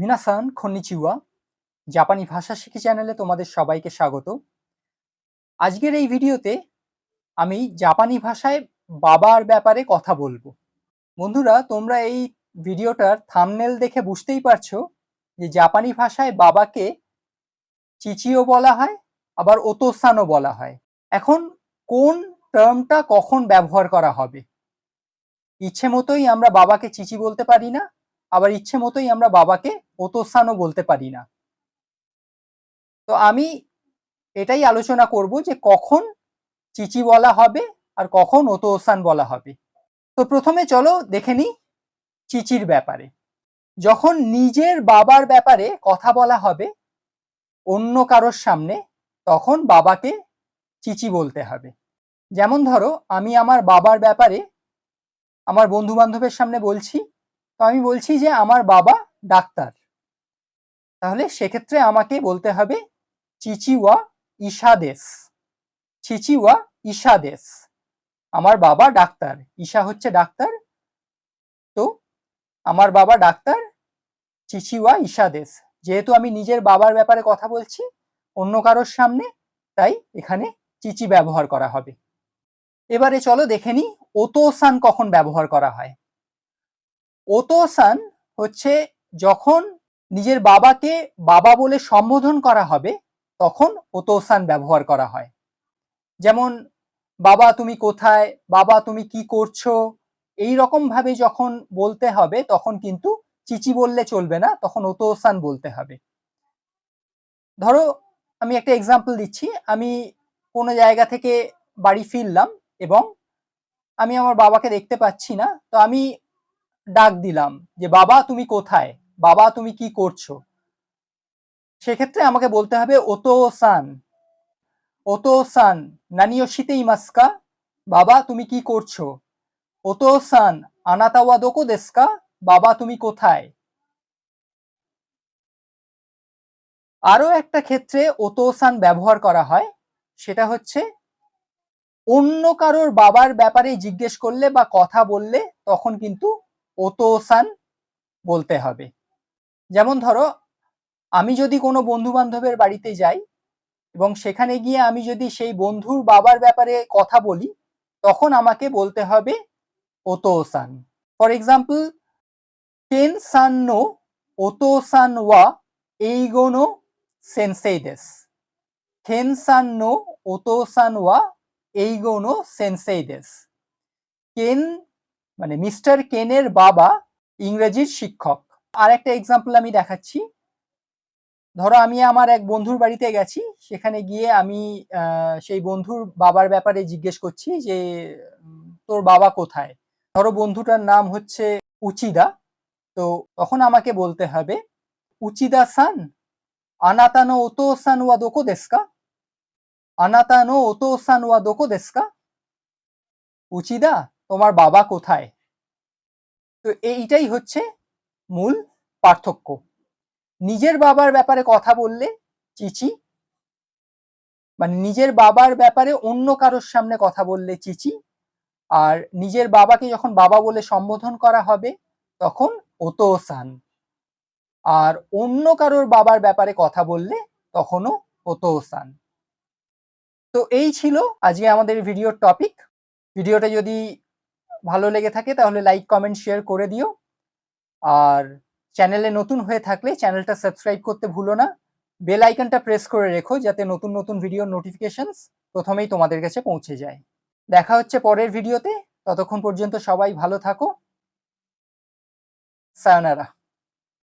মিনাসান খন্নিচিওয়া জাপানি ভাষা শিখি চ্যানেলে তোমাদের সবাইকে স্বাগত। আজকের এই ভিডিওতে আমি জাপানি ভাষায় বাবার ব্যাপারে কথা বলব। বন্ধুরা, তোমরা এই ভিডিওটার থামনেল দেখে বুঝতেই পারছ যে জাপানি ভাষায় বাবাকে চিচিও বলা হয়, আবার ওতোসানও বলা হয়। এখন কোন টার্মটা কখন ব্যবহার করা হবে? ইচ্ছে মতোই আমরা বাবাকে চিচি বলতে পারি না আবার ইচ্ছে মতোই আমরা বাবাকে ওতোসানও বলতে পারি না। তো আমি এটাই আলোচনা করব যে কখন চিচি বলা হবে আর কখন ওতোসান বলা হবে। তো প্রথমে চলো দেখে নিই চিচির ব্যাপারে। যখন নিজের বাবার ব্যাপারে কথা বলা হবে অন্য কারোর সামনে, তখন বাবাকে চিচি বলতে হবে। যেমন ধরো, আমি আমার বাবার ব্যাপারে আমার বন্ধু বান্ধবের সামনে বলছি তো আমি বলছি যে আমার বাবা ডাক্তার। তাহলে সেক্ষেত্রে আমাকে বলতে হবে, চিচিওয়া ইশাদেশ চিচিওয়া ইশাদেশ আমার বাবা ডাক্তার। ঈশা হচ্ছে ডাক্তার। তো আমার বাবা ডাক্তার, চিচিওয়া ইশাদেশ যেহেতু আমি নিজের বাবার ব্যাপারে কথা বলছি, অন্য কারোর সামনে, তাই এখানে চিচি ব্যবহার করা হবে। এবারে চলো দেখে নিই, ওতোসান কখন ব্যবহার করা হয়? ওতোসান হচ্ছে যখন নিজের বাবাকে বাবা বলে সম্বোধন করা হবে, তখন ওতোসান ব্যবহার করা হয়। যেমন, বাবা তুমি কোথায়? বাবা তুমি কি করছ? এই রকম ভাবে যখন বলতে হবে, তখন কিন্তু চিচি বললে চলবে না, তখন ওতোসান বলতে হবে। ধরো, আমি একটা এক্সাম্পল দিচ্ছি। আমি কোনো জায়গা থেকে বাড়ি ফিরলাম এবং আমি আমার বাবাকে দেখতে পাচ্ছি না, তো আমি ডাক দিলাম যে, বাবা, তুমি কোথায়? বাবা, তুমি কি করছ? সেক্ষেত্রে আমাকে বলতে হবে, ওতো সান ওতো সান নানিও শীতেই মাস্কা বাবা, তুমি কি করছ? ওতো সান আনাতাওয়া দোকো দেস্কা, বাবা, তুমি কোথায়? আরও একটা ক্ষেত্রে ওতোসান ব্যবহার করা হয়, সেটা হচ্ছে, অন্য কারোর বাবার ব্যাপারে জিজ্ঞেস করলে বা কথা বললে তখন কিন্তু ওতোসান বলতে হবে। যেমন ধরো, আমি যদি কোনো বন্ধু বান্ধবের বাড়িতে যাই এবং সেখানে গিয়ে আমি যদি সেই বন্ধুর বাবার ব্যাপারে কথা বলি, তখন আমাকে বলতে হবে ওতোসান। ফর এক্সাম্পল টেন সান নো ওতোসান ওয়া এইগোনো সেন্সেই দেস টেন সান নো ওতোসান ওয়া এইগোনো সেন্সেই দেস কেন মানে মিস্টার কেনের বাবা ইংরেজির শিক্ষক। আর একটা এক্সাম্পল আমি দেখাচ্ছি। ধরো আমি আমার এক বন্ধুর বাড়িতে গেছি, সেখানে গিয়ে আমি সেই বন্ধুর বাবার ব্যাপারে জিজ্ঞেস করছি যে, তোর বাবা কোথায়? ধরো বন্ধুটার নাম হচ্ছে উচিদা। তো তখন আমাকে বলতে হবে, উচিদা সান, আনাতানো ওতো সান ওয়া দোকো দেস্কা আনাতানো ওতো সান ওয়া দোকো দেস্কা উচিদা তোমার বাবা কোথায়? তো এইটাই হচ্ছে মূল পার্থক্য। নিজের বাবার ব্যাপারে কথা বললে চিচি মানে নিজের বাবার ব্যাপারে অন্য কারোর সামনে কথা বললে চিচি, আর নিজের বাবাকে যখন বাবা বলে সম্বোধন করা হবে, তখন ওতোসান আর অন্য কারোর বাবার ব্যাপারে কথা বললে তখনও ওতোসান তো এই ছিল আজকে আমাদের ভিডিওর টপিক ভিডিওটা যদি ভালো লেগে থাকে, তাহলে লাইক কমেন্ট শেয়ার করে দিও। আর চ্যানেলে নতুন হয়ে থাকলে চ্যানেলটা সাবস্ক্রাইব করতে ভুলো না। বেল আইকনটা প্রেস করে রেখো, যাতে নতুন নতুন ভিডিওর নোটিফিকেশনস প্রথমেই তোমাদের কাছে পৌঁছে যায়। দেখা হচ্ছে পরের ভিডিওতে ততক্ষণ পর্যন্ত সবাই ভালো থাকো। সায়নারা